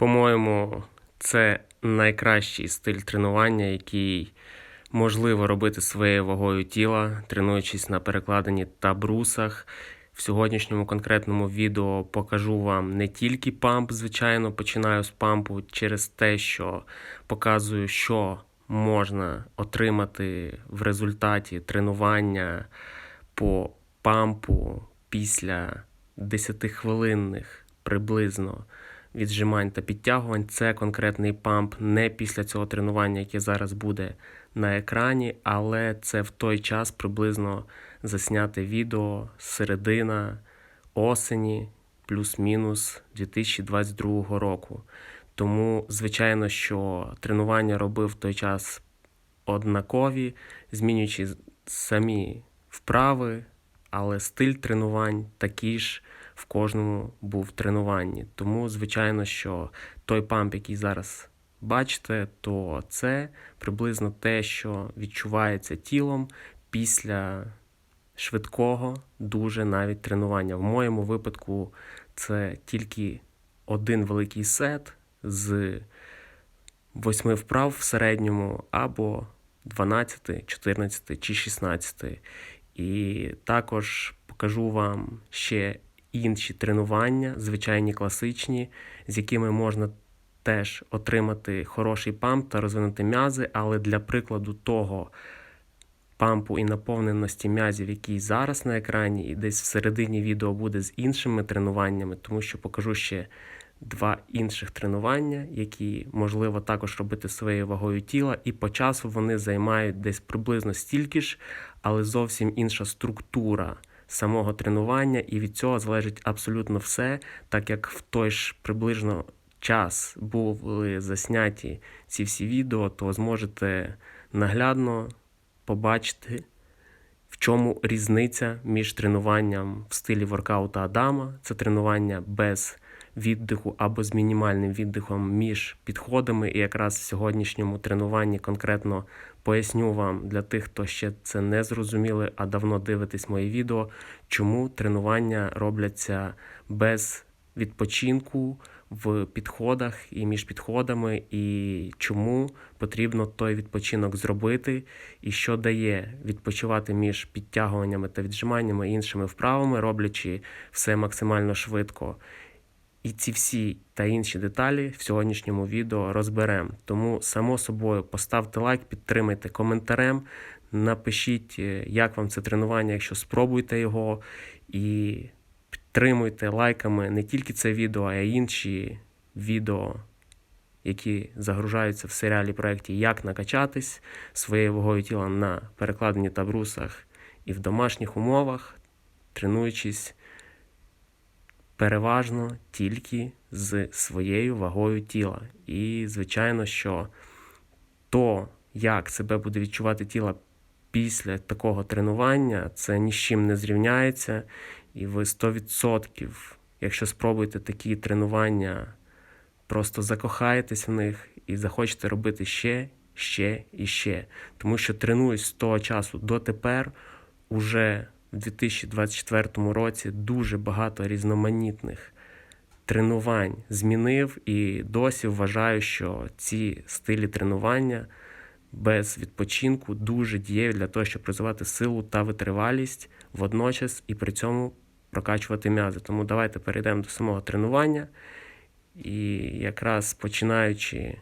По-моєму, це найкращий стиль тренування, який можливо робити своєю вагою тіла, тренуючись на перекладині та брусах. В сьогоднішньому конкретному відео покажу вам не тільки памп, звичайно, починаю з пампу через те, що показую, що можна отримати в результаті тренування по пампу після 10-хвилинних приблизно віджимань та підтягувань. Це конкретний памп не після цього тренування, яке зараз буде на екрані, але це в той час приблизно засняте відео середина осені, плюс-мінус 2022 року. Тому, звичайно, що тренування робив в той час однакові, змінюючи самі вправи, але стиль тренувань такий ж в кожному був тренуванні. Тому, звичайно, що той памп, який зараз бачите, то це приблизно те, що відчувається тілом після швидкого, дуже навіть тренування. В моєму випадку це тільки один великий сет з восьми вправ в середньому або 12, 14 чи 16. І також покажу вам ще інші тренування, звичайні класичні, з якими можна теж отримати хороший памп та розвинути м'язи, але для прикладу того пампу і наповненості м'язів, який зараз на екрані, і десь всередині відео буде з іншими тренуваннями, тому що покажу ще два інших тренування, які можливо також робити своєю вагою тіла, і по часу вони займають десь приблизно стільки ж, але зовсім інша структура самого тренування, і від цього залежить абсолютно все, так як в той ж приблизно час були засняті ці всі відео, то зможете наглядно побачити. В чому різниця між тренуванням в стилі воркаута Адама, це тренування без віддиху або з мінімальним віддихом між підходами. І якраз в сьогоднішньому тренуванні конкретно поясню вам для тих, хто ще це не зрозуміли, а давно дивитесь мої відео, чому тренування робляться без відпочинку в підходах і між підходами, і чому потрібно той відпочинок зробити, і що дає відпочивати між підтягуваннями та віджиманнями іншими вправами, роблячи все максимально швидко. І ці всі та інші деталі в сьогоднішньому відео розберемо. Тому, само собою, поставте лайк, підтримайте коментарем, напишіть, е, як вам це тренування, якщо спробуєте його, і підтримуйте лайками не тільки це відео, а й інші відео, які загружаються в серіалі проєкті Як накачатись своєю вагою тіла на перекладенні та брусах і в домашніх умовах, тренуючись переважно тільки з своєю вагою тіла. І, звичайно, що то, як себе буде відчувати тіло після такого тренування, це ні з чим не зрівняється. І ви 100%, якщо спробуєте такі тренування, просто закохаєтесь в них і захочете робити ще, ще і ще. Тому що тренуюсь з того часу дотепер уже в 2024 році дуже багато різноманітних тренувань змінив і досі вважаю, що ці стилі тренування без відпочинку дуже дієві для того, щоб розвивати силу та витривалість водночас і при цьому прокачувати м'язи. Тому давайте перейдемо до самого тренування. І якраз починаючи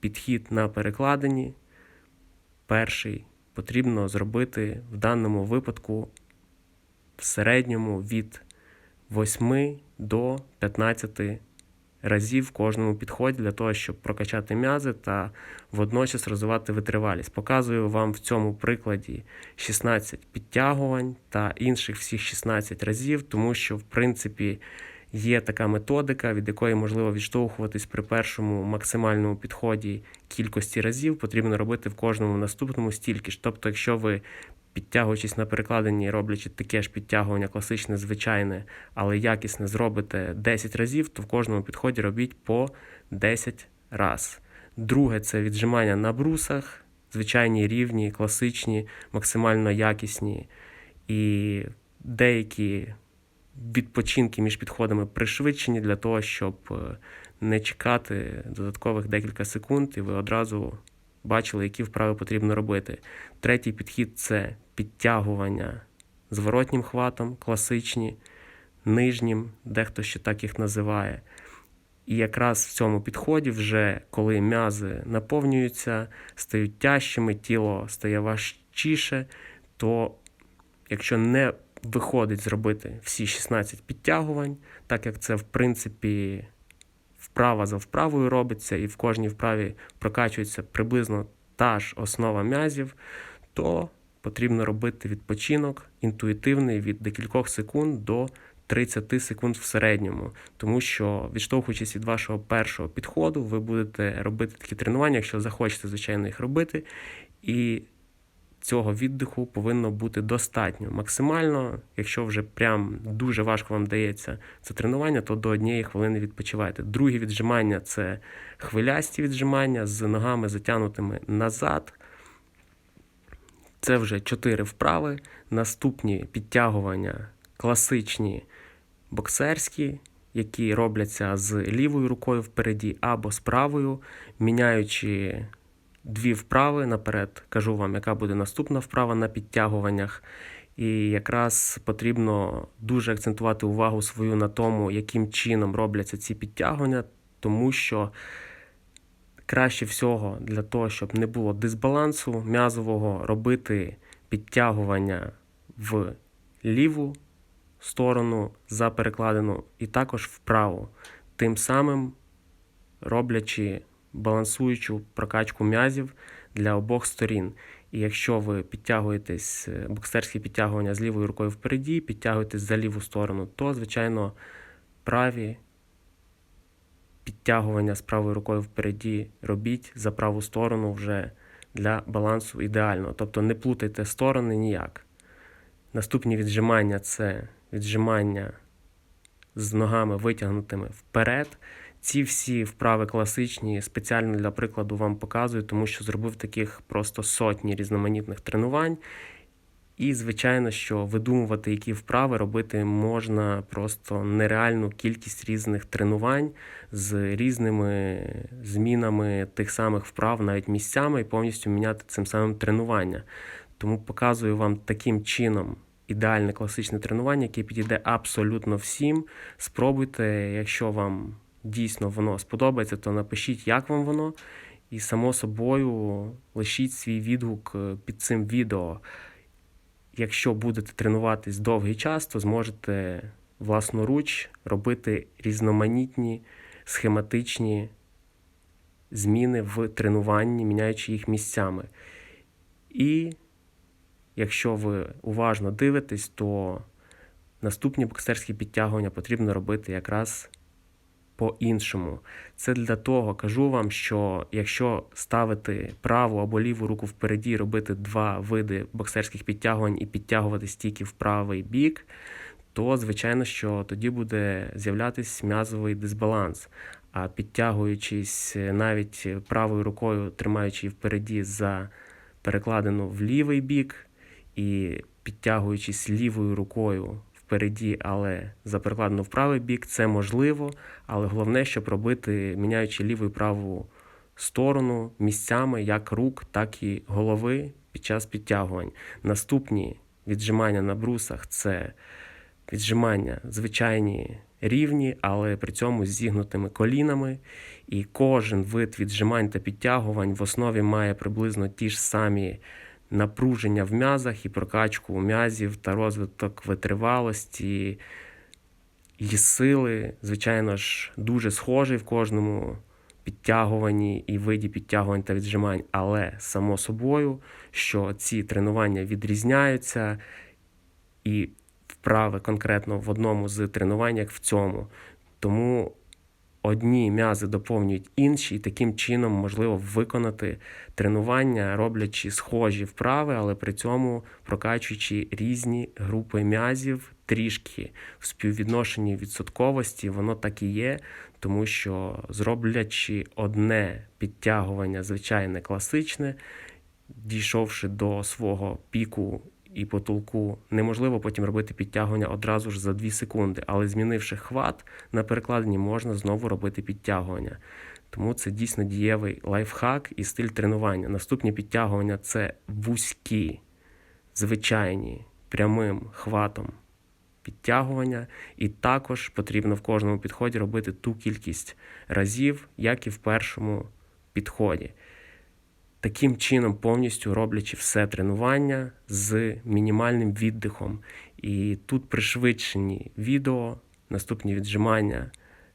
підхід на перекладині, перший потрібно зробити в даному випадку в середньому від 8 до 15 разів в кожному підході для того, щоб прокачати м'язи та водночас розвивати витривалість. Показую вам в цьому прикладі 16 підтягувань та інших всіх 16 разів, тому що, в принципі, є така методика, від якої можливо відштовхуватись при першому максимальному підході кількості разів, потрібно робити в кожному наступному стільки ж. Тобто, якщо ви підтягуючись на перекладенні, роблячи таке ж підтягування, класичне, звичайне, але якісне зробите 10 разів, то в кожному підході робіть по 10 раз. Друге це віджимання на брусах, звичайні рівні, класичні, максимально якісні. І деякі відпочинки між підходами пришвидшені для того, щоб не чекати додаткових декілька секунд, і ви одразу бачили, які вправи потрібно робити. Третій підхід це підтягування зворотнім хватом, класичні, нижнім, дехто ще так їх називає. І якраз в цьому підході, вже коли м'язи наповнюються, стають тяжчими, тіло стає важчіше, то якщо не виходить зробити всі 16 підтягувань, так як це в принципі вправа за вправою робиться, і в кожній вправі прокачується приблизно та ж основа м'язів, то потрібно робити відпочинок інтуїтивний від декількох секунд до 30 секунд в середньому, тому що, відштовхуючись від вашого першого підходу, ви будете робити такі тренування, якщо захочете, звичайно, їх робити. І цього віддиху повинно бути достатньо. Максимально, якщо вже прям дуже важко вам дається це тренування, то до однієї хвилини відпочивайте. Другі віджимання це хвилясті віджимання з ногами затягнутими назад. Це вже чотири вправи. Наступні підтягування класичні боксерські, які робляться з лівою рукою впереді або з правою, міняючи дві вправи наперед. Кажу вам, яка буде наступна вправа на підтягуваннях. І якраз потрібно дуже акцентувати увагу свою на тому, яким чином робляться ці підтягування, тому що краще всього для того, щоб не було дисбалансу м'язового, робити підтягування в ліву сторону за перекладину і також вправо, тим самим роблячи балансуючу прокачку м'язів для обох сторін. І якщо ви підтягуєтесь е, боксерські підтягування з лівою рукою впереді, підтягуєтесь за ліву сторону, то, звичайно, праві підтягування з правою рукою впереді робіть за праву сторону вже для балансу ідеально. Тобто не плутайте сторони ніяк. Наступні віджимання це віджимання з ногами витягнутими вперед. Ці всі вправи класичні, спеціально для прикладу вам показую, тому що зробив таких просто сотні різноманітних тренувань. І, звичайно, що видумувати, які вправи робити можна просто нереальну кількість різних тренувань з різними змінами тих самих вправ, навіть місцями, і повністю міняти цим самим тренування. Тому показую вам таким чином ідеальне класичне тренування, яке підійде абсолютно всім. Спробуйте, якщо вам дійсно воно сподобається, то напишіть, як вам воно. І, само собою, лишіть свій відгук е, під цим відео. Якщо будете тренуватись довгий час, то зможете власноруч робити різноманітні схематичні зміни в тренуванні, міняючи їх місцями. І якщо ви уважно дивитесь, то наступні боксерські підтягування потрібно робити якраз по-іншому. Це для того, кажу вам, що якщо ставити праву або ліву руку впереді, робити два види боксерських підтягувань і підтягуватись тільки в правий бік, то, звичайно, що тоді буде з'являтися м'язовий дисбаланс. А підтягуючись навіть правою рукою, тримаючи впереді за перекладину в лівий бік, і підтягуючись лівою рукою впереді, але за перекладину в правий бік, це можливо, але головне, щоб робити, міняючи ліву і праву сторону місцями як рук, так і голови під час підтягувань. Наступні віджимання на брусах це віджимання звичайні рівні, але при цьому з зігнутими колінами. І кожен вид віджимань та підтягувань в основі має приблизно ті ж самі напруження в м'язах і прокачку м'язів та розвиток витривалості і сили, звичайно ж, дуже схожий в кожному підтягуванні і виді підтягувань та віджимань, але само собою, що ці тренування відрізняються і вправи конкретно в одному з тренувань, як в цьому. Тому одні м'язи доповнюють інші, і таким чином можливо виконати тренування, роблячи схожі вправи, але при цьому прокачуючи різні групи м'язів трішки в співвідношенні відсотковості, воно так і є, тому що зроблячи одне підтягування, звичайне класичне, дійшовши до свого піку і потолку неможливо потім робити підтягування одразу ж за 2 секунди, але змінивши хват на перекладині, можна знову робити підтягування. Тому це дійсно дієвий лайфхак і стиль тренування. Наступні підтягування це вузькі, звичайні, прямим хватом підтягування, і також потрібно в кожному підході робити ту кількість разів, як і в першому підході. Таким чином, повністю роблячи все тренування з мінімальним віддихом. І тут пришвидшені відео, наступні віджимання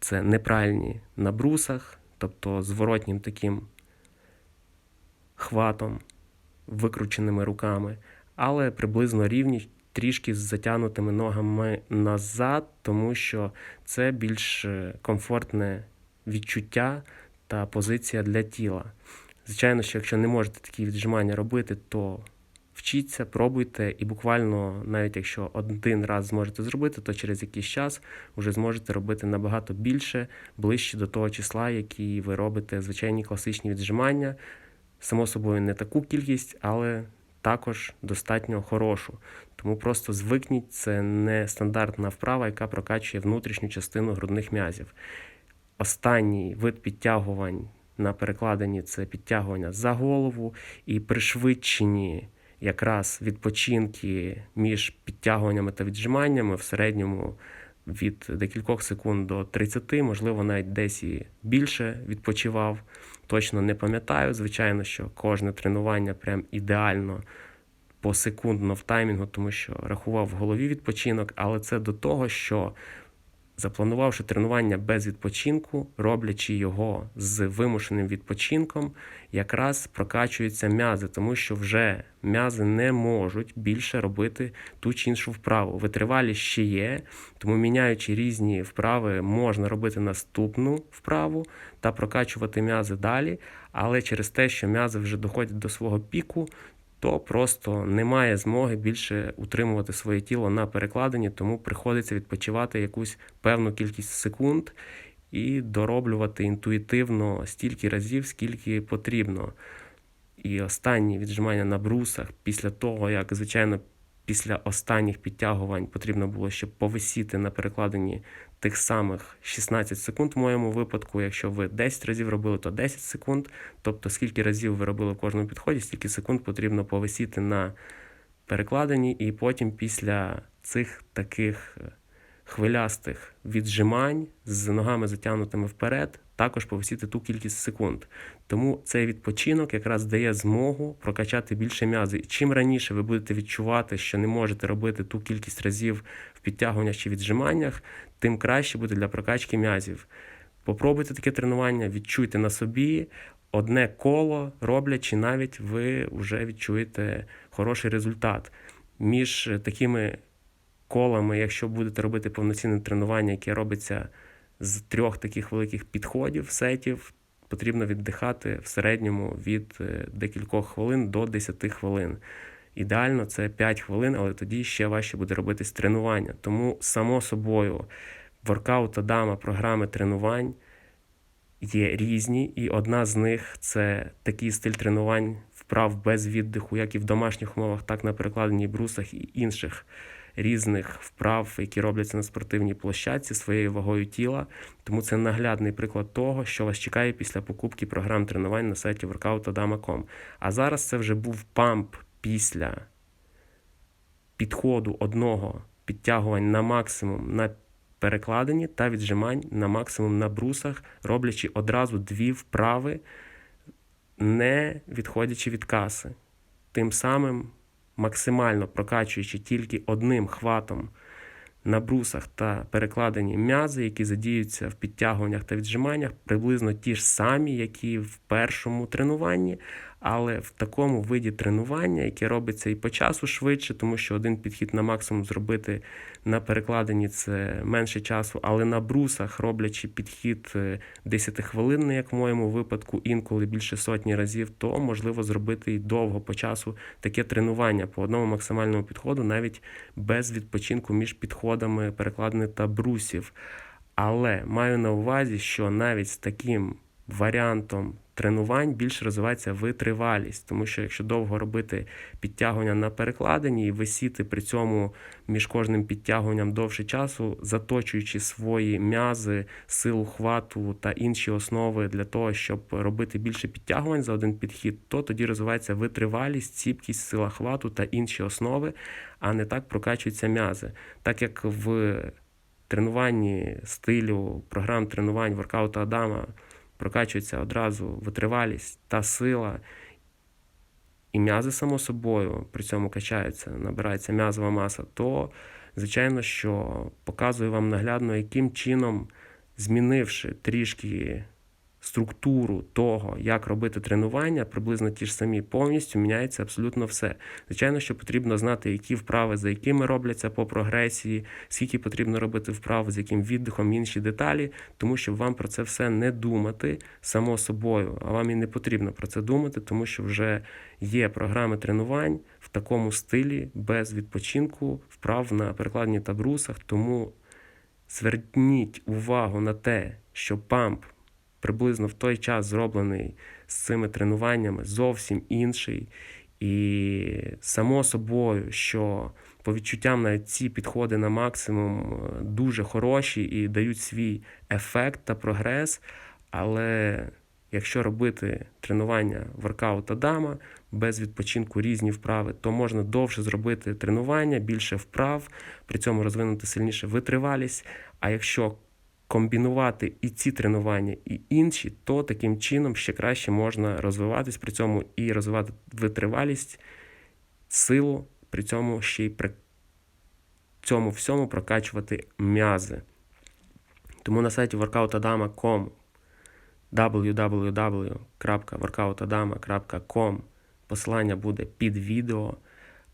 це неправильні на брусах, тобто зворотнім таким хватом, викрученими руками, але приблизно рівні, трішки з затягнутими ногами назад, тому що це більш е, комфортне відчуття та позиція для тіла. Звичайно, що якщо не можете такі віджимання робити, то вчіться, пробуйте, і буквально, навіть якщо один раз зможете зробити, то через якийсь час вже зможете робити набагато більше, ближче до того числа, який ви робите звичайні класичні віджимання. Само собою, не таку кількість, але також достатньо хорошу. Тому просто звикніть, це не стандартна вправа, яка прокачує внутрішню частину грудних м'язів. Останній вид підтягувань на перекладині це підтягування за голову і пришвидшені якраз відпочинки між підтягуваннями та віджиманнями в середньому від декількох секунд до 30, можливо, навіть десь і більше відпочивав. Точно не пам'ятаю. Звичайно, що кожне тренування прям ідеально посекундно в таймінгу, тому що рахував в голові відпочинок, але це до того, що запланувавши тренування без відпочинку, роблячи його з вимушеним відпочинком, якраз прокачуються м'язи, тому що вже м'язи не можуть більше робити ту чи іншу вправу. Витривалість ще є, тому міняючи різні вправи, можна робити наступну вправу та прокачувати м'язи далі. Але через те, що м'язи вже доходять до свого піку, то просто немає змоги більше утримувати своє тіло на перекладині, тому приходиться відпочивати якусь певну кількість секунд і дороблювати інтуїтивно стільки разів, скільки потрібно. І останні віджимання на брусах після того, як, звичайно, після останніх підтягувань потрібно було ще повисіти на перекладині тих самих 16 секунд в моєму випадку. Якщо ви 10 разів робили, то 10 секунд. Тобто, скільки разів ви робили в кожному підході, стільки секунд потрібно повисіти на перекладині, і потім після цих таких е, хвилястих віджимань з ногами затягнутими вперед, також повисіти ту кількість секунд. Тому цей відпочинок якраз дає змогу прокачати більше м'язи. І чим раніше ви будете відчувати, що не можете робити ту кількість разів в підтягуваннях чи віджиманнях, тим краще буде для прокачки м'язів. Попробуйте таке тренування, відчуйте на собі. Одне коло роблячи, навіть ви вже відчуєте хороший результат. Між такими колами, якщо будете робити повноцінне тренування, яке робиться з трьох таких великих підходів, сетів, потрібно віддихати в середньому від е, декількох хвилин до 10 хвилин. Ідеально це 5 хвилин, але тоді ще важче буде робитись тренування. Тому, само собою, воркаут Адама, програми тренувань є різні, і одна з них це такий стиль тренувань вправ без віддиху, як і в домашніх умовах, так на перекладенні брусах і інших різних вправ, які робляться на спортивній площадці своєю вагою тіла. Тому це наглядний приклад того, що вас чекає після покупки програм тренувань на сайті workoutadama.com. А зараз це вже був памп після підходу одного підтягувань на максимум на перекладині та віджимань на максимум на брусах, роблячи одразу дві вправи, не відходячи від каси. Тим самим максимально прокачуючи тільки одним хватом на брусах та перекладені м'язи, які задіються в підтягуваннях та віджиманнях, приблизно ті ж самі, які в першому тренуванні, але в такому виді тренування, яке робиться і по часу швидше, тому що один підхід на максимум зробити на перекладині це менше часу, але на брусах, роблячи підхід 10 хвилинний, як в моєму випадку, інколи більше сотні разів, то можливо зробити і довго по часу таке тренування по одному максимальному підходу, навіть без відпочинку між підходами перекладини та брусів. Але маю на увазі, що навіть з таким варіантом тренувань більше розвивається витривалість, тому що якщо довго робити підтягування на перекладині і висіти при цьому між кожним підтягуванням довше часу, заточуючи свої м'язи, силу хвату та інші основи для того, щоб робити більше підтягувань за один підхід, то тоді розвивається витривалість, ціпкість, сила хвату та інші основи, а не так прокачуються м'язи. Так як в тренуванні стилю програм тренувань воркауту Адама прокачується одразу витривалість та сила, і м'язи, само собою, при цьому качаються, набирається м'язова маса, то, звичайно, що показую вам наглядно, яким чином, змінивши трішки структуру того, як робити тренування, приблизно ті ж самі повністю міняється абсолютно все. Звичайно, що потрібно знати, які вправи за якими робляться по прогресії, скільки потрібно робити вправ, з яким віддихом, інші деталі, тому що вам про це все не думати само собою, а вам і не потрібно про це думати, тому що вже є програми тренувань в такому стилі без відпочинку, вправ на перекладні та брусах. Тому зверніть увагу на те, що памп приблизно в той час зроблений з цими тренуваннями зовсім інший. І само собою, що по відчуттям навіть ці підходи на максимум е, дуже хороші і дають свій ефект та прогрес. Але якщо робити тренування воркаут Адама без відпочинку різні вправи, то можна довше зробити тренування, більше вправ, при цьому розвинути сильніше витривалість. А якщо комбінувати і ці тренування, і інші, то таким чином ще краще можна розвиватись, при цьому і розвивати витривалість, силу, при цьому ще й при цьому всьому прокачувати м'язи. Тому на сайті workoutadama.com www.workoutadama.com Посилання буде під відео,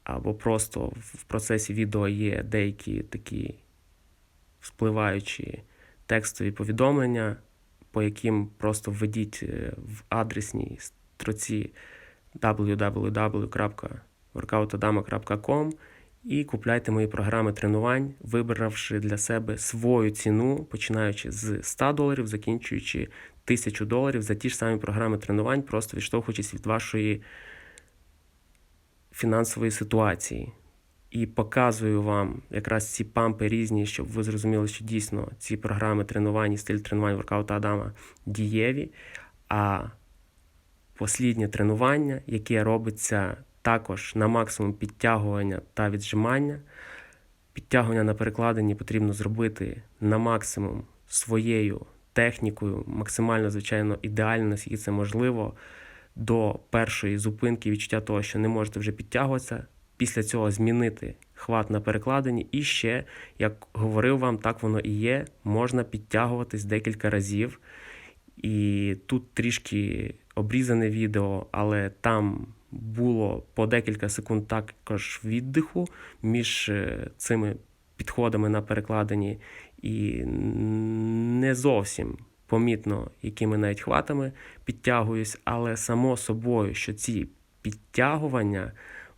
або просто в процесі відео є деякі такі впливаючі текстові повідомлення, по яким просто введіть е, в адресній строці www.workoutadama.com і купляйте мої програми тренувань, вибравши для себе свою ціну, починаючи з 100 доларів, закінчуючи 1000 доларів за ті ж самі програми тренувань, просто відштовхуючись від вашої фінансової ситуації і показую вам якраз ці пампи різні, щоб ви зрозуміли, що дійсно ці програми тренувань, стиль тренувань воркаута Адама дієві. А посліднє тренування, яке робиться також на максимум підтягування та віджимання. Підтягування на перекладині потрібно зробити на максимум своєю технікою, максимально, звичайно, ідеально, наскільки це можливо, до першої зупинки відчуття того, що не можете вже підтягуватися після цього змінити хват на перекладині. І ще, як говорив вам, так воно і є, можна підтягуватись декілька разів. І тут трішки обрізане відео, але там було по декілька секунд також віддиху між е, цими підходами на перекладині, і не зовсім помітно, якими навіть хватами підтягуюсь, але само собою, що ці підтягування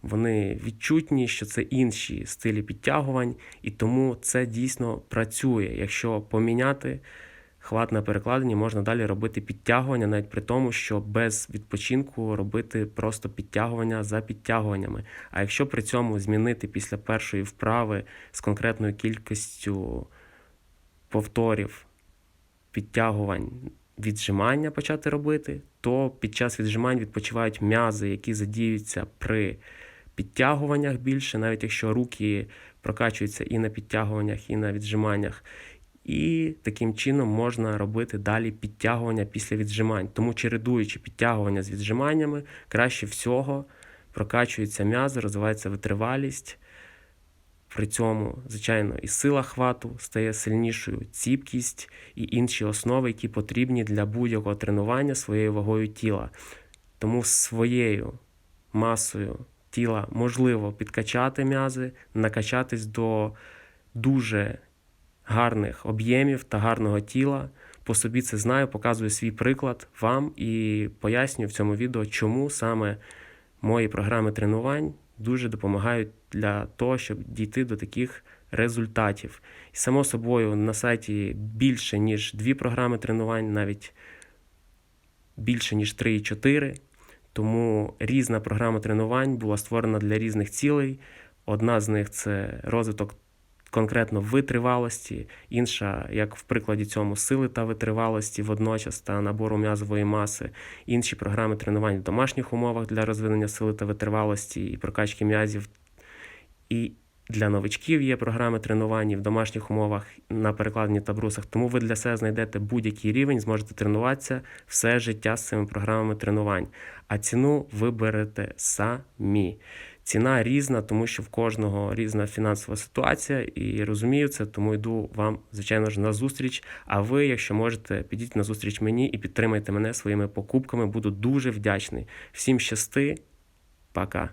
вони відчутні, що це інші стилі підтягувань, і тому це дійсно працює. Якщо поміняти хват на перекладенні, можна далі робити підтягування, навіть при тому, що без відпочинку робити просто підтягування за підтягуваннями. А якщо при цьому змінити після першої вправи з конкретною кількістю повторів підтягувань. Віджимання почати робити, то під час віджимань відпочивають м'язи, які задіються при підтягуваннях більше, навіть якщо руки прокачуються і на підтягуваннях, і на віджиманнях. І таким чином можна робити далі підтягування після віджимань. Тому, чередуючи підтягування з віджиманнями, краще всього прокачуються м'язи, розвивається витривалість. При цьому, звичайно, і сила хвату стає сильнішою, ціпкість і інші основи, які потрібні для будь-якого тренування своєю вагою тіла. Тому своєю масою тіла можливо підкачати м'язи, накачатись до дуже гарних об'ємів та гарного тіла. По собі це знаю, показую свій приклад вам і пояснюю в цьому відео, чому саме мої програми тренувань дуже допомагають для того, щоб дійти до таких результатів. І само собою на сайті більше, ніж дві програми тренувань, навіть більше ніж 3,4. Тому різна програма тренувань була створена для різних цілей. Одна з них це розвиток конкретно витривалості, інша, як в прикладі цьому, сили та витривалості водночас та набору м'язової маси, інші програми тренувань в домашніх умовах для розвинення сили та витривалості і прокачки м'язів. І для новичків є програми тренувань в домашніх умовах на перекладенні та брусах. Тому ви для себе знайдете будь-який рівень, зможете тренуватися все життя з цими програмами тренувань. А ціну виберете самі. Ціна різна, тому що в кожного різна фінансова ситуація, і розумію це, тому йду вам, звичайно ж, на зустріч. А ви, якщо можете, підіть на зустріч мені і підтримайте мене своїми покупками. Буду дуже вдячний. Всім щасти, пока.